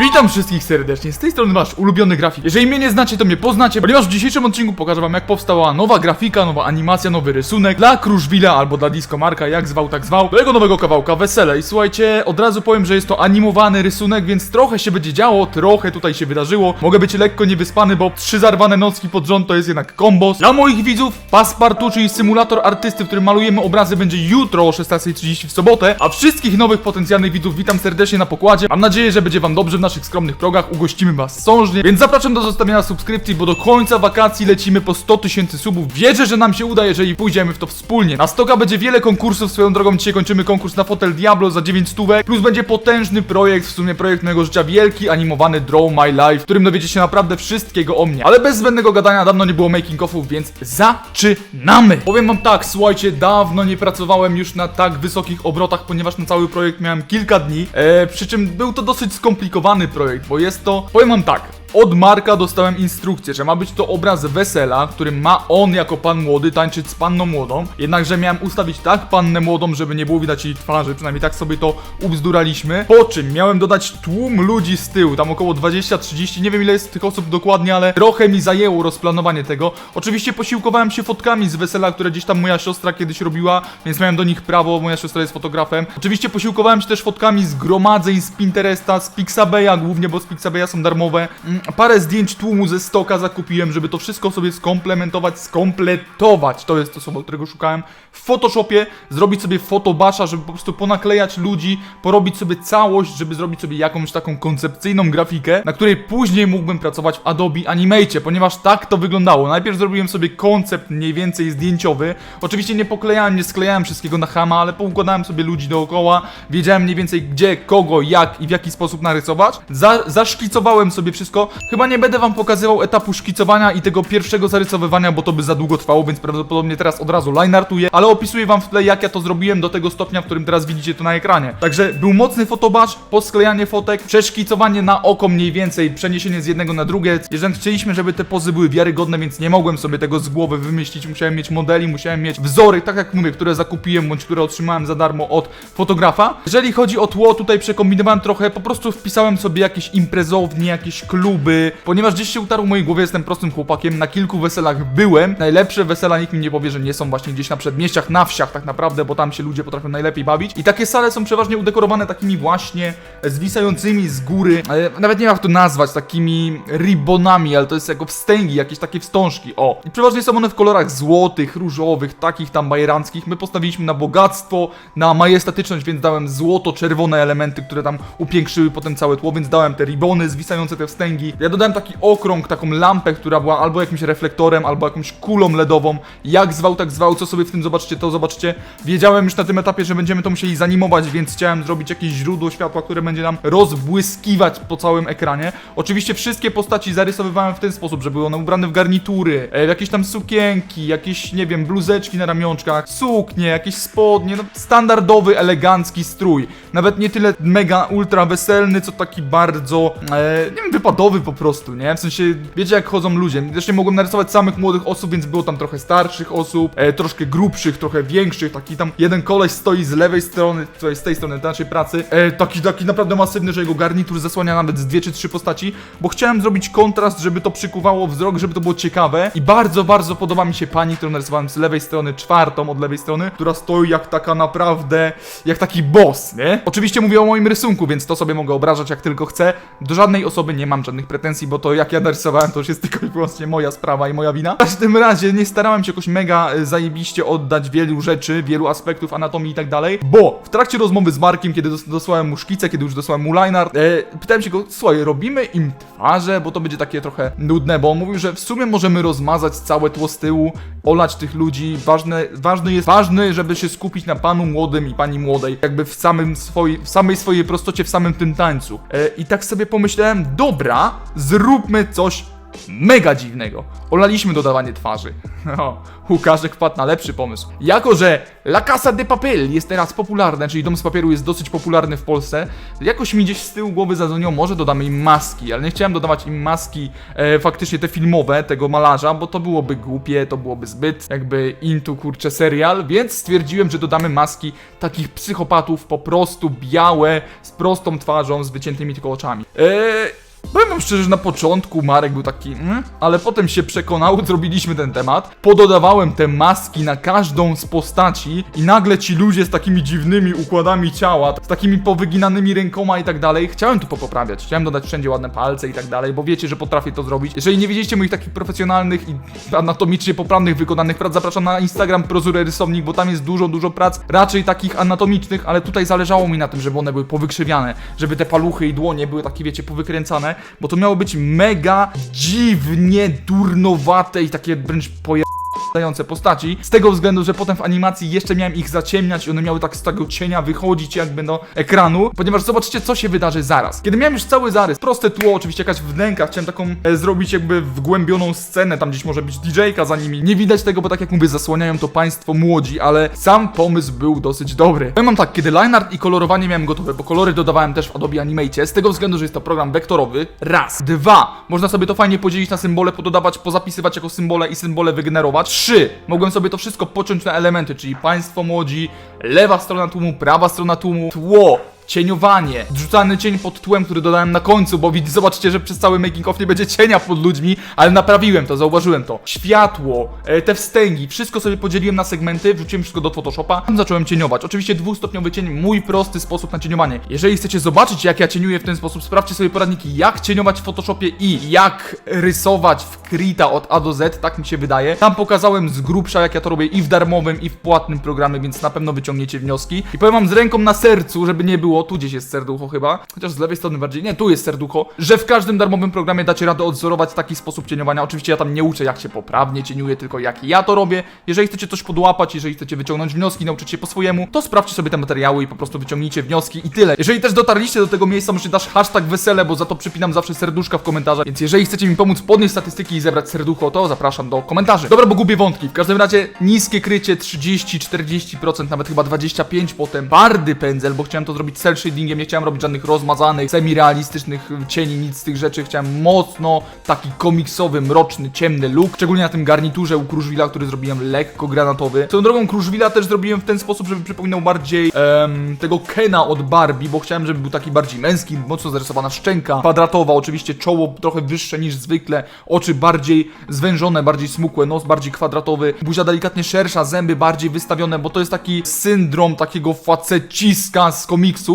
Witam wszystkich serdecznie, z tej strony wasz ulubiony grafik. Jeżeli mnie nie znacie, to mnie poznacie, ponieważ w dzisiejszym odcinku pokażę wam jak powstała nowa grafika, nowa animacja, nowy rysunek dla Kruszwila albo dla Disco Marka, jak zwał, tak zwał, do jego nowego kawałka Wesele. I słuchajcie, od razu powiem, że jest to animowany rysunek, więc trochę się będzie działo, trochę tutaj się wydarzyło. Mogę być lekko niewyspany, bo trzy zarwane nocki pod rząd to jest jednak kombos. Dla moich widzów, Passepartout, czyli symulator artysty, w którym malujemy obrazy, będzie jutro o 16.30 w sobotę, a wszystkich nowych potencjalnych widzów witam serdecznie na pokładzie. Mam nadzieję, że będzie wam dobrze w naszych skromnych progach, ugościmy was sążnie, więc zapraszam do zostawienia subskrypcji, bo do końca wakacji lecimy po 100 tysięcy subów. Wierzę, że nam się uda, jeżeli pójdziemy w to wspólnie. Na stoka będzie wiele konkursów, swoją drogą dzisiaj kończymy konkurs na fotel Diablo za 9 stówek, plus będzie potężny projekt, w sumie projekt mojego życia, wielki animowany Draw My Life, w którym dowiecie się naprawdę wszystkiego o mnie. Ale bez zbędnego gadania, dawno nie było making offów, więc zaczynamy! Powiem wam tak, słuchajcie, dawno nie pracowałem już na tak wysokich obrotach, ponieważ na cały projekt miałem kilka dni, e, przy czym był to dosyć skomplikowany projekt, bo jest to, powiem wam tak, od Marka dostałem instrukcję, że ma być to obraz wesela, w którym ma on jako pan młody tańczyć z panną młodą. Jednakże miałem ustawić tak pannę młodą, żeby nie było widać jej twarzy, przynajmniej tak sobie to ubzduraliśmy. Po czym miałem dodać tłum ludzi z tyłu, tam około 20-30, nie wiem ile jest tych osób dokładnie, ale trochę mi zajęło rozplanowanie tego. Oczywiście posiłkowałem się fotkami z wesela, które gdzieś tam moja siostra kiedyś robiła, więc miałem do nich prawo, moja siostra jest fotografem. Oczywiście posiłkowałem się też fotkami z gromadzeń z Pinteresta, z Pixabeya głównie, bo z Pixabeya są darmowe. Parę zdjęć tłumu ze stoka zakupiłem, żeby to wszystko sobie skomplementować, skompletować. To jest to słowo, którego szukałem. W Photoshopie zrobić sobie fotobasza, żeby po prostu ponaklejać ludzi, porobić sobie całość, żeby zrobić sobie jakąś taką koncepcyjną grafikę, na której później mógłbym pracować w Adobe Animate, ponieważ tak to wyglądało. Najpierw zrobiłem sobie koncept mniej więcej zdjęciowy. Oczywiście nie poklejałem, nie sklejałem wszystkiego na chama, ale poukładałem sobie ludzi dookoła. Wiedziałem mniej więcej gdzie, kogo, jak i w jaki sposób narysować. Za, zaszkicowałem sobie wszystko. Chyba nie będę wam pokazywał etapu szkicowania i tego pierwszego zarysowywania, bo to by za długo trwało, więc prawdopodobnie teraz od razu lineartuję, ale opisuję wam w tle jak ja to zrobiłem do tego stopnia, w którym teraz widzicie to na ekranie. Także był mocny fotobasz, posklejanie fotek, przeszkicowanie na oko mniej więcej, przeniesienie z jednego na drugie. Jeżeli chcieliśmy, żeby te pozy były wiarygodne, więc nie mogłem sobie tego z głowy wymyślić, musiałem mieć modeli, musiałem mieć wzory, tak jak mówię, które zakupiłem, bądź które otrzymałem za darmo od fotografa. Jeżeli chodzi o tło, tutaj przekombinowałem trochę, po prostu wpisałem sobie jakieś imprezownie, jakieś kluby, ponieważ gdzieś się utarło w mojej głowie, jestem prostym chłopakiem, na kilku weselach byłem. Najlepsze wesela nikt mi nie powie, że nie są właśnie gdzieś na przedmieściach, na wsiach tak naprawdę, bo tam się ludzie potrafią najlepiej bawić. I takie sale są przeważnie udekorowane takimi właśnie zwisającymi z góry, nawet nie wiem jak to nazwać, takimi ribbonami, ale to jest jako wstęgi, jakieś takie wstążki, o. I przeważnie są one w kolorach złotych, różowych, takich tam bajeranckich. My postawiliśmy na bogactwo, na majestatyczność, więc dałem złoto-czerwone elementy, które tam upiększyły potem całe tło, więc dałem te ribbony zwisające te wstęgi. Ja dodałem taki okrąg, taką lampę, która była albo jakimś reflektorem, albo jakąś kulą LEDową. Jak zwał, tak zwał, co sobie w tym zobaczycie, to zobaczycie. Wiedziałem już na tym etapie, że będziemy to musieli zanimować, więc chciałem zrobić jakieś źródło światła, które będzie nam rozbłyskiwać po całym ekranie. Oczywiście wszystkie postaci zarysowywałem w ten sposób, że były one ubrane w garnitury, e, jakieś tam sukienki, jakieś, nie wiem, bluzeczki na ramionczkach, suknie, jakieś spodnie, no standardowy, elegancki strój. Nawet nie tyle mega ultra weselny, co taki bardzo, e, nie wiem, wypadowy po prostu, nie? W sensie, wiecie jak chodzą ludzie. Zresztą mogłem narysować samych młodych osób, więc było tam trochę starszych osób, e, troszkę grubszych, trochę większych, taki tam jeden koleś stoi z lewej strony, tutaj z tej strony naszej pracy, e, taki, taki naprawdę masywny, że jego garnitur zasłania nawet z dwie czy trzy postaci, bo chciałem zrobić kontrast, żeby to przykuwało wzrok, żeby to było ciekawe i bardzo, bardzo podoba mi się pani, którą narysowałem z lewej strony, czwartą od lewej strony, która stoi jak taka naprawdę, jak taki boss, nie? Oczywiście mówię o moim rysunku, więc to sobie mogę obrażać jak tylko chcę. Do żadnej osoby nie mam żadnych pretensji, bo to jak ja narysowałem, to już jest tylko i wyłącznie moja sprawa i moja wina. W każdym razie nie starałem się jakoś mega e, zajebiście oddać wielu rzeczy, wielu aspektów anatomii i tak dalej, bo w trakcie rozmowy z Markiem, kiedy dos dosłałem mu szkicę, kiedy już dosłałem mu liner, e, pytałem się go, słuchaj, robimy im twarze, bo to będzie takie trochę nudne, bo on mówił, że w sumie możemy rozmazać całe tło z tyłu, olać tych ludzi, ważne, ważny jest, ważny, żeby się skupić na panu młodym i pani młodej, jakby w samym swoi, w samej swojej prostocie, w samym tym tańcu. E, I tak sobie pomyślałem, dobra, zróbmy coś mega dziwnego. Olaliśmy dodawanie twarzy. O, Łukaszek wpadł na lepszy pomysł. Jako, że La Casa de Papel jest teraz popularne, czyli Dom z Papieru jest dosyć popularny w Polsce, jakoś mi gdzieś z tyłu głowy zadzwoniło, może dodamy im maski, ale nie chciałem dodawać im maski e, faktycznie te filmowe, tego malarza, bo to byłoby głupie, to byłoby zbyt jakby into kurczę serial, więc stwierdziłem, że dodamy maski takich psychopatów, po prostu białe, z prostą twarzą, z wyciętymi tylko oczami. Eee, Powiem szczerze, że na początku Marek był taki, mm, ale potem się przekonał, zrobiliśmy ten temat. Pododawałem te maski na każdą z postaci i nagle ci ludzie z takimi dziwnymi układami ciała, z takimi powyginanymi rękoma i tak dalej, chciałem to popoprawiać. Chciałem dodać wszędzie ładne palce i tak dalej, bo wiecie, że potrafię to zrobić. Jeżeli nie widzieliście moich takich profesjonalnych i anatomicznie poprawnych wykonanych prac, zapraszam na Instagram Prozurę Rysownik, bo tam jest dużo, dużo prac, raczej takich anatomicznych, ale tutaj zależało mi na tym, żeby one były powykrzywiane, żeby te paluchy i dłonie były takie, wiecie, powykręcane, bo to miało być mega dziwnie durnowate i takie wręcz poje dające postaci, z tego względu, że potem w animacji jeszcze miałem ich zaciemniać i one miały tak z tego cienia wychodzić jakby do ekranu, ponieważ zobaczycie co się wydarzy zaraz. Kiedy miałem już cały zarys, proste tło, oczywiście jakaś wnęka, chciałem taką e, zrobić jakby wgłębioną scenę, tam gdzieś może być DJ-ka za nimi, nie widać tego, bo tak jak mówię, zasłaniają to państwo młodzi, ale sam pomysł był dosyć dobry. Powiem wam tak, kiedy line art i kolorowanie miałem gotowe, bo kolory dodawałem też w Adobe Animate, z tego względu, że jest to program wektorowy, raz. Dwa, można sobie to fajnie podzielić na symbole, pododawać, pozapisywać jako symbole i symbole wygenerować. Trzy, mogłem sobie to wszystko pociąć na elementy, czyli państwo młodzi, lewa strona tłumu, prawa strona tłumu, tło, cieniowanie, rzucany cień pod tłem, który dodałem na końcu, bo widzicie, zobaczycie, że przez cały making of nie będzie cienia pod ludźmi, ale naprawiłem to, zauważyłem to. Światło, e, te wstęgi, wszystko sobie podzieliłem na segmenty, wrzuciłem wszystko do Photoshopa, tam zacząłem cieniować. Oczywiście dwustopniowy cień, mój prosty sposób na cieniowanie. Jeżeli chcecie zobaczyć, jak ja cieniuję w ten sposób, sprawdźcie sobie poradniki, jak cieniować w Photoshopie i jak rysować w Krita od A do Z, tak mi się wydaje. Tam pokazałem z grubsza, jak ja to robię i w darmowym, i w płatnym programie, więc na pewno wyciągniecie wnioski. I powiem wam z ręką na sercu, żeby nie było, tu gdzieś jest serducho chyba, chociaż z lewej strony bardziej, nie, tu jest serducho, że w każdym darmowym programie dacie radę odzorować taki sposób cieniowania. Oczywiście ja tam nie uczę, jak się poprawnie cieniuje, tylko jak ja to robię. Jeżeli chcecie coś podłapać, jeżeli chcecie wyciągnąć wnioski, nauczyć się po swojemu, to sprawdźcie sobie te materiały i po prostu wyciągnijcie wnioski i tyle. Jeżeli też dotarliście do tego miejsca, możecie dać hashtag wesele, bo za to przypinam zawsze serduszka w komentarzach, więc jeżeli chcecie mi pomóc podnieść statystyki i zebrać serducho, to zapraszam do komentarzy. Dobra, bo gubię wątki. W każdym razie niskie krycie 30-40%, nawet chyba 25% potem. Bardy pędzel, bo chciałem to zrobić cel shadingiem, nie chciałem robić żadnych rozmazanych, semi-realistycznych cieni, nic z tych rzeczy. Chciałem mocno taki komiksowy, mroczny, ciemny look, szczególnie na tym garniturze u Kruszwila, który zrobiłem lekko granatowy. Tą drogą Kruszwila też zrobiłem w ten sposób, żeby przypominał bardziej em, tego Kena od Barbie, bo chciałem, żeby był taki bardziej męski, mocno zarysowana szczęka, kwadratowa, oczywiście czoło trochę wyższe niż zwykle, oczy bardziej zwężone, bardziej smukłe, nos bardziej kwadratowy, buzia delikatnie szersza, zęby bardziej wystawione, bo to jest taki syndrom takiego faceciska z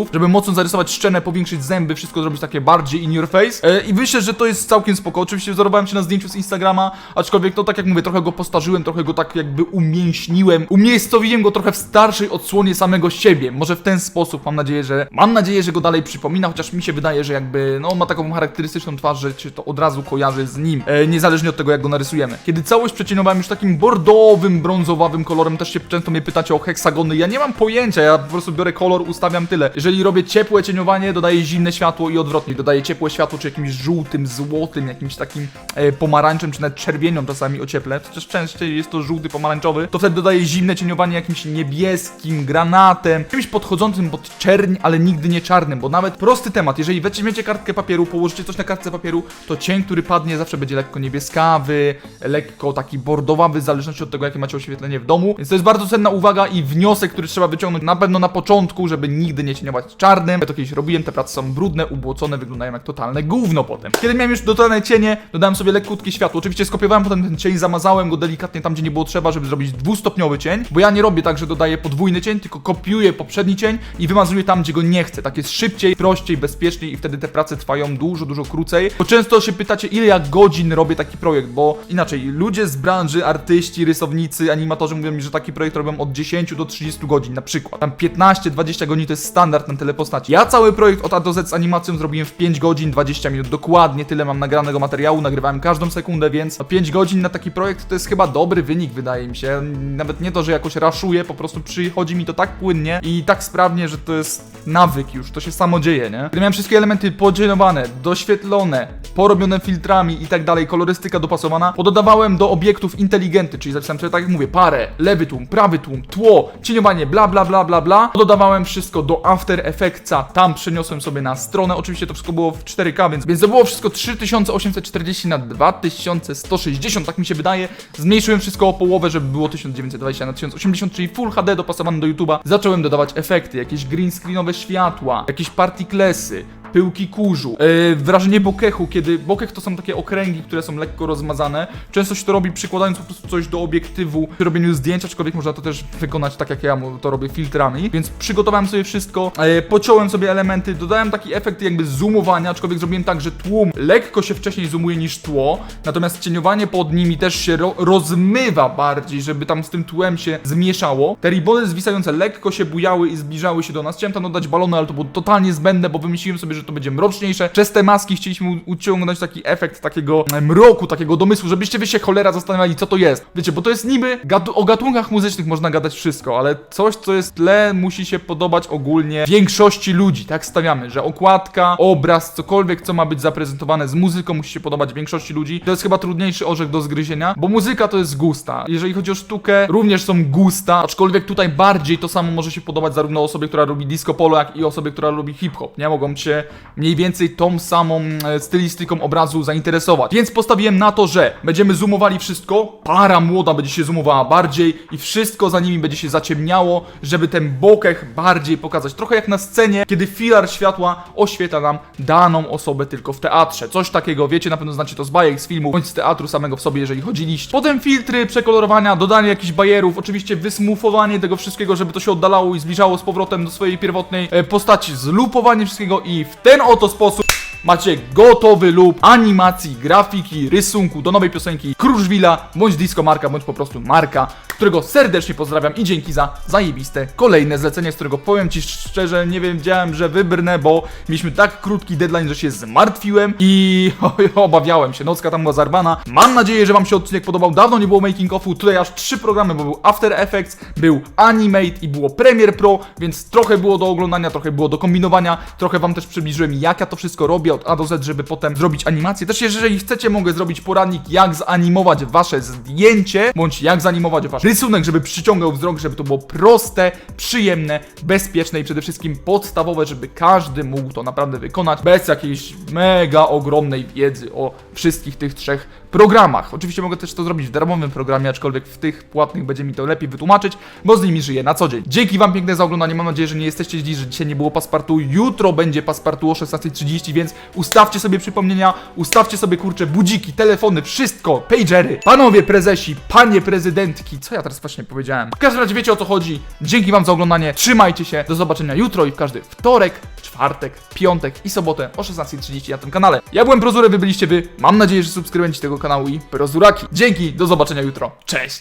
komiksów, żeby mocno zarysować szczenę, powiększyć zęby, wszystko zrobić takie bardziej in your face. E, I myślę, że to jest całkiem spoko. Oczywiście wzorowałem się na zdjęciu z Instagrama, aczkolwiek no tak jak mówię, trochę go postarzyłem, trochę go tak jakby umięśniłem, umiejscowiłem go trochę w starszej odsłonie samego siebie. Może w ten sposób mam nadzieję, że mam nadzieję, że go dalej przypomina, chociaż mi się wydaje, że jakby no ma taką charakterystyczną twarz, że się to od razu kojarzy z nim, e, niezależnie od tego jak go narysujemy. Kiedy całość przecieniowałem już takim bordowym, brązowawym kolorem, też się często mnie pytacie o heksagony, ja nie mam pojęcia, ja po prostu biorę kolor, ustawiam tyle. Jeżeli robię ciepłe cieniowanie, dodaję zimne światło i odwrotnie, dodaję ciepłe światło czy jakimś żółtym, złotym, jakimś takim e, pomarańczem, czy nawet czerwienią czasami ocieplę, chociaż częściej jest to żółty, pomarańczowy, to wtedy dodaję zimne cieniowanie jakimś niebieskim, granatem, czymś podchodzącym pod czerń, ale nigdy nie czarnym, bo nawet prosty temat, jeżeli weźmiecie kartkę papieru, położycie coś na kartce papieru, to cień, który padnie zawsze będzie lekko niebieskawy, lekko taki bordowawy, w zależności od tego, jakie macie oświetlenie w domu, więc to jest bardzo cenna uwaga i wniosek, który trzeba wyciągnąć na pewno na początku, żeby nigdy nie cieniować czarnym. Ja to kiedyś robiłem, te prace są brudne, ubłocone, wyglądają jak totalne gówno potem. Kiedy miałem już totalne cienie, dodałem sobie lekkutkie światło. Oczywiście skopiowałem potem ten cień, zamazałem go delikatnie tam, gdzie nie było trzeba, żeby zrobić dwustopniowy cień, bo ja nie robię tak, że dodaję podwójny cień, tylko kopiuję poprzedni cień i wymazuję tam, gdzie go nie chcę. Tak jest szybciej, prościej, bezpieczniej i wtedy te prace trwają dużo, dużo krócej. Bo często się pytacie, ile ja godzin robię taki projekt, bo inaczej, ludzie z branży, artyści, rysownicy, animatorzy mówią mi, że taki projekt robią od 10 do 30 godzin na przykład. Tam 15-20 godzin to jest standard na tyle postaci. Ja cały projekt od A do Z z animacją zrobiłem w 5 godzin, 20 minut, dokładnie tyle mam nagranego materiału, nagrywałem każdą sekundę, więc no 5 godzin na taki projekt to jest chyba dobry wynik, wydaje mi się. Nawet nie to, że jakoś raszuję, po prostu przychodzi mi to tak płynnie i tak sprawnie, że to jest nawyk już, to się samo dzieje, nie? Gdy miałem wszystkie elementy podzielone, doświetlone, porobione filtrami i tak dalej, kolorystyka dopasowana. Pododawałem do obiektów inteligenty, czyli zapisałem sobie, tak jak mówię, parę, lewy tłum, prawy tłum, tło, cieniowanie, bla bla bla bla bla. Dodawałem wszystko do After Effectsa, tam przeniosłem sobie na stronę, oczywiście to wszystko było w 4K, więc, więc to było wszystko 3840 na 2160, tak mi się wydaje. Zmniejszyłem wszystko o połowę, żeby było 1920 na 1080, czyli Full HD dopasowane do YouTube'a. Zacząłem dodawać efekty, jakieś green screenowe światła, jakieś particlesy, pyłki kurzu, yy, wrażenie bokechu, kiedy bokech to są takie okręgi, które są lekko rozmazane. Często się to robi przykładając po prostu coś do obiektywu przy robieniu zdjęć, aczkolwiek można to też wykonać tak jak ja to robię filtrami. Więc przygotowałem sobie wszystko, yy, pociąłem sobie elementy, dodałem taki efekt jakby zoomowania, aczkolwiek zrobiłem tak, że tłum lekko się wcześniej zoomuje niż tło, natomiast cieniowanie pod nimi też się ro rozmywa bardziej, żeby tam z tym tłem się zmieszało. Te ribony zwisające lekko się bujały i zbliżały się do nas. Chciałem tam dodać balony, ale to było totalnie zbędne, bo wymyśliłem sobie, że to będzie mroczniejsze. Przez te maski chcieliśmy uciągnąć taki efekt takiego e, mroku, takiego domysłu, żebyście wy się cholera zastanawiali, co to jest. Wiecie, bo to jest niby o gatunkach muzycznych można gadać wszystko, ale coś, co jest tle, musi się podobać ogólnie większości ludzi. Tak stawiamy, że okładka, obraz, cokolwiek, co ma być zaprezentowane z muzyką, musi się podobać większości ludzi. To jest chyba trudniejszy orzech do zgryzienia, bo muzyka to jest gusta. Jeżeli chodzi o sztukę, również są gusta, aczkolwiek tutaj bardziej to samo może się podobać zarówno osobie, która lubi disco polo, jak i osobie, która lubi hip-hop. Nie mogą się mniej więcej tą samą e, stylistyką obrazu zainteresować. Więc postawiłem na to, że będziemy zoomowali wszystko, para młoda będzie się zoomowała bardziej i wszystko za nimi będzie się zaciemniało, żeby ten bokeh bardziej pokazać. Trochę jak na scenie, kiedy filar światła oświetla nam daną osobę tylko w teatrze. Coś takiego, wiecie, na pewno znacie to z bajek, z filmu, bądź z teatru samego w sobie, jeżeli chodziliście. Potem filtry, przekolorowania, dodanie jakichś bajerów, oczywiście wysmufowanie tego wszystkiego, żeby to się oddalało i zbliżało z powrotem do swojej pierwotnej e, postaci, zlupowanie wszystkiego i w ten oto sposób macie gotowy lub animacji, grafiki, rysunku do nowej piosenki Kruszwila, bądź disco marka, bądź po prostu marka, którego serdecznie pozdrawiam i dzięki za zajebiste kolejne zlecenie, z którego powiem Ci szczerze, nie wiedziałem, że wybrnę, bo mieliśmy tak krótki deadline, że się zmartwiłem i obawiałem się, nocka tam była zarwana. Mam nadzieję, że Wam się odcinek podobał, dawno nie było making offu, tutaj aż trzy programy, bo był After Effects, był Animate i było Premiere Pro, więc trochę było do oglądania, trochę było do kombinowania, trochę Wam też przybliżyłem jak ja to wszystko robię od A do Z, żeby potem zrobić animację. Też jeżeli chcecie, mogę zrobić poradnik jak zanimować Wasze zdjęcie, bądź jak zanimować Wasz rysunek, żeby przyciągał wzrok, żeby to było proste, przyjemne, bezpieczne i przede wszystkim podstawowe, żeby każdy mógł to naprawdę wykonać bez jakiejś mega ogromnej wiedzy o wszystkich tych trzech programach. Oczywiście mogę też to zrobić w darmowym programie, aczkolwiek w tych płatnych będzie mi to lepiej wytłumaczyć, bo z nimi żyję na co dzień. Dzięki Wam piękne za oglądanie. Mam nadzieję, że nie jesteście źli, że dzisiaj nie było paspartu. Jutro będzie paspartu o 16.30, więc ustawcie sobie przypomnienia, ustawcie sobie kurcze budziki, telefony, wszystko, pagery, panowie prezesi, panie prezydentki. Co ja teraz właśnie powiedziałem? W każdym razie wiecie o co chodzi. Dzięki Wam za oglądanie. Trzymajcie się. Do zobaczenia jutro i w każdy wtorek, czwartek, piątek i sobotę o 16.30 na tym kanale. Ja byłem Prozurę, wy byliście wy. Mam nadzieję, że subskrybenci tego kanału i Prozuraki. Dzięki, do zobaczenia jutro. Cześć!